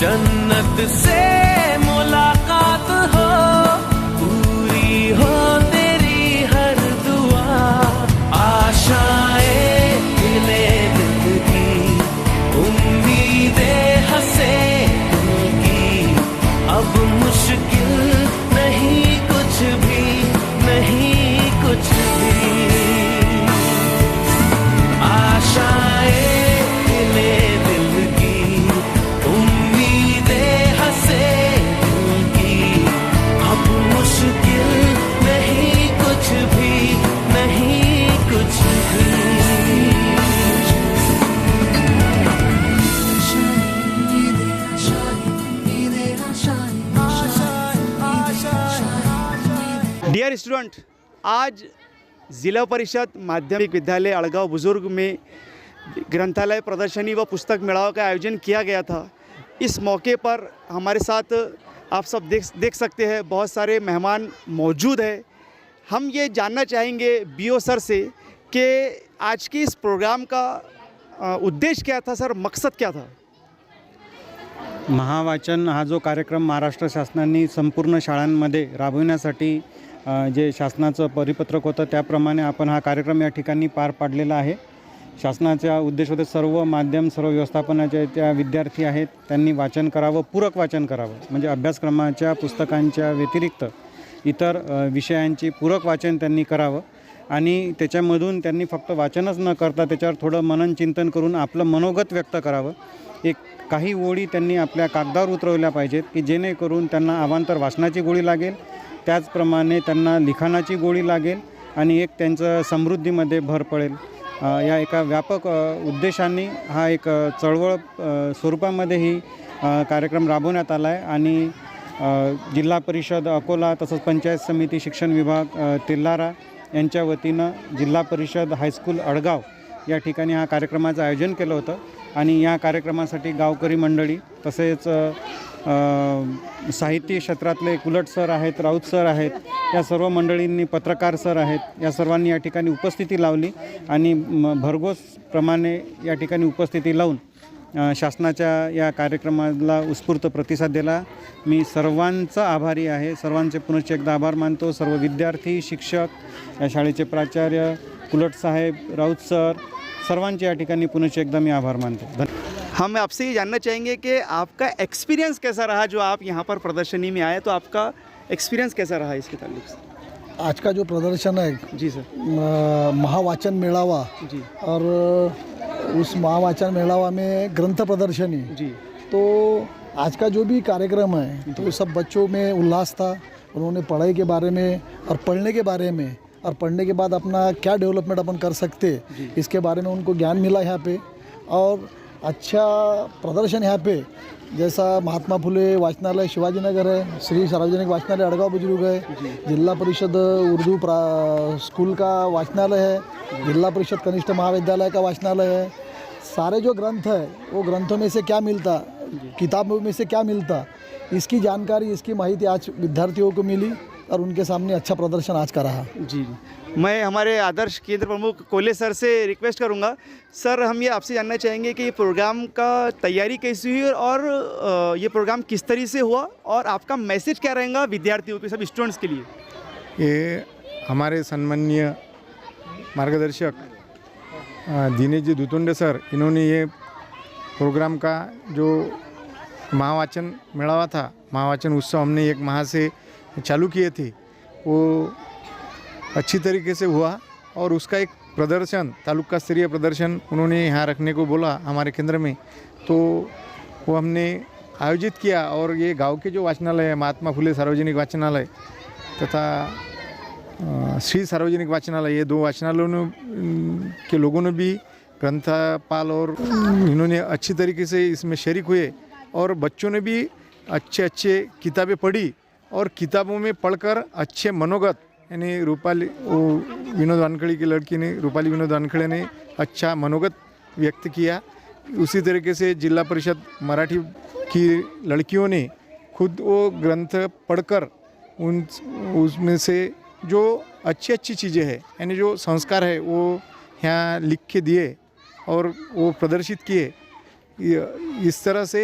जन्नत से स्टूडेंट आज ज़िला परिषद माध्यमिक विद्यालय अड़गांव बुज़ुर्ग में ग्रंथालय प्रदर्शनी व पुस्तक मेड़ाव का आयोजन किया गया था। इस मौके पर हमारे साथ आप सब देख देख सकते हैं बहुत सारे मेहमान मौजूद हैं। हम ये जानना चाहेंगे बीओ सर से कि आज के इस प्रोग्राम का उद्देश्य क्या था सर मकसद क्या था? महावाचन हा जो कार्यक्रम महाराष्ट्र शासनाने संपूर्ण शाळांमध्ये अ, जे शासनाचं परिपत्रक होतं त्याप्रमाणे आपण हा कार्यक्रम या ठिकाणी पार पाडलेला आहे. शासनाच्या उद्देश होते सर्व माध्यम सर्व व्यवस्थापनाचे त्या विद्यार्थी आहेत त्यांनी वाचन करावं पूरक वाचन करावं. म्हणजे अभ्यासक्रमाच्या पुस्तकांच्या व्यतिरिक्त इतर विषयांची पूरक वाचन त्यांनी करावं. आणि त्याच्यामधून त्यांनी फक्त वाचनच न करता त्याच्यावर थोडं मनन चिंतन करून आपलं मनोगत व्यक्त करावं. एक काही ओळी त्यांनी आपल्या कागदावर उतरवल्या पाहिजेत की जेणेकरून त्यांना अवांतर वाचनाची गोळी लागेल. त्याचप्रमाणे त्यांना लिखाणाची गोळी लागेल आणि एक त्यांचं समृद्धीमध्ये भर पडेल. या एका व्यापक उद्देशाने हा एक चळवळ स्वरूपामध्येही स्वरूपामध्ये ही कार्यक्रम राबवण्यात आला आहे आणि जिल्हा परिषद अकोला तसंच पंचायत समिती शिक्षण विभाग तिल्लारा यांच्या वतीनं जिल्हा परिषद हायस्कूल अडगाव या ठिकाणी हा कार्यक्रमाचं आयोजन केलं होतं. आणि या कार्यक्रमासाठी गावकरी मंडळी तसेच साहित्य क्षेत्रातले कुलट सर आहेत राऊत सर आहेत या सर्व मंडळींनी पत्रकार सर आहेत या सर्वांनी या ठिकाणी उपस्थिती लावली आणि म- भरघोस प्रमाणे या ठिकाणी उपस्थिती लावून शासनाच्या या कार्यक्रमाला उत्स्फूर्त प्रतिसाद दिला. मी सर्वांचा आभारी आहे सर्वांचे पुनश्च एकदा आभार मानतो. सर्व विद्यार्थी शिक्षक या शाळेचे प्राचार्य कुलट साहेब राऊत सर सर्वांचे या ठिकाणी पुनश्च एकदा मी आभार मानतो. धन्यवाद. हम आपसे ये जानना चाहेंगे कि आपका एक्सपीरियंस कैसा रहा जो आप यहाँ पर प्रदर्शनी में आए तो आपका एक्सपीरियंस कैसा रहा इसके ताल्लुक से? आज का जो प्रदर्शन है जी सर। महावाचन मेलावा जी। और उस महावाचन मेलावा में ग्रंथ प्रदर्शनी। जी। तो आज का जो भी कार्यक्रम है तो सब बच्चों में उल्लास था। उन्होंने पढ़ाई के बारे में और पढ़ने के बारे में और पढ़ने के बाद अपना क्या डेवलपमेंट अपन कर सकते इसके बारे में उनको ज्ञान मिला यहाँ पे। और अच्छा प्रदर्शन यहाँ पे। जैसा महात्मा फुले वाचनालय शिवाजीनगर है श्री सार्वजनिक वाचनालय अड़गांव बुज़ुर्ग है जिला परिषद उर्दू स्कूल का वाचनालय है जिला परिषद कनिष्ठ महाविद्यालय का वाचनालय है। सारे जो ग्रंथ है वो ग्रंथों में से क्या मिलता? किताबों में से क्या मिलता? इसकी जानकारी इसकी माहिती आज विद्यार्थियों को मिली और उनके सामने अच्छा प्रदर्शन आज का रहा। जी। मैं हमारे आदर्श केंद्र प्रमुख कोले सर से रिक्वेस्ट करूँगा। सर, हम ये आपसे जानना चाहेंगे कि ये प्रोग्राम का तैयारी कैसी हुई और ये प्रोग्राम किस तरीके से हुआ और आपका मैसेज क्या रहेगा विद्यार्थियों के, सब स्टूडेंट्स के लिए? ये हमारे सम्माननीय मार्गदर्शक दिनेश जी दुतुंडे सर, इन्होंने ये प्रोग्राम का जो महावाचन मेळावा था, महावाचन उत्सव हमने एक माह से चालू किए थे, वो अच्छी तरीके से हुआ और उसका एक प्रदर्शन, तालुका स्तरीय प्रदर्शन उन्होंने यहाँ रखने को बोला हमारे केंद्र में। तो वो हमने आयोजित किया और ये गाँव के जो वाचनालय है, महात्मा फुले सार्वजनिक वाचनालय तथा श्री सार्वजनिक वाचनालय, ये दो वाचनालयों के लोगों ने भी ग्रंथपाल और इन्होंने अच्छी तरीके से इसमें शरीक हुए और बच्चों ने भी अच्छे अच्छे किताबें पढ़ी और किताबों में पढ़कर अच्छे मनोगत यानी रूपाली, वो विनोद वानखड़ी की लड़की ने, रूपाली विनोद वानखड़े ने अच्छा मनोगत व्यक्त किया। उसी तरीके से जिला परिषद मराठी की लड़कियों ने खुद वो ग्रंथ पढ़कर उन, उसमें से जो अच्छी अच्छी चीज़ें हैं, यानी जो संस्कार है, वो यहाँ लिख के दिए और वो प्रदर्शित किए। इस तरह से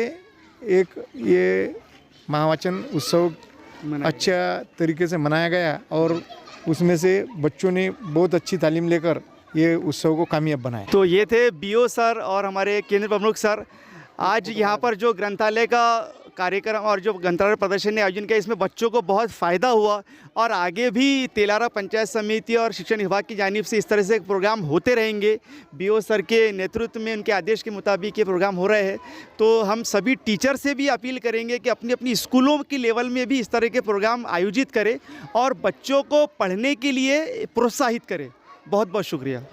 एक ये महावाचन उत्सव अच्छा तरीके से मनाया गया और उसमें से बच्चों ने बहुत अच्छी तालीम लेकर ये उत्सव को कामयाब बनाया। तो ये थे बीओ सर और हमारे केंद्र प्रमुख सर। आज यहाँ पर जो ग्रंथालय का कार्यक्रम और जो ग्रंथालय प्रदर्शन ने आयोजन किया, इसमें बच्चों को बहुत फ़ायदा हुआ और आगे भी तेलारा पंचायत समिति और शिक्षण विभाग की जानिब से इस तरह से प्रोग्राम होते रहेंगे। बीओ सर के नेतृत्व में उनके आदेश के मुताबिक ये प्रोग्राम हो रहे हैं। तो हम सभी टीचर से भी अपील करेंगे कि अपनी अपनी स्कूलों की लेवल में भी इस तरह के प्रोग्राम आयोजित करें और बच्चों को पढ़ने के लिए प्रोत्साहित करें। बहुत बहुत शुक्रिया।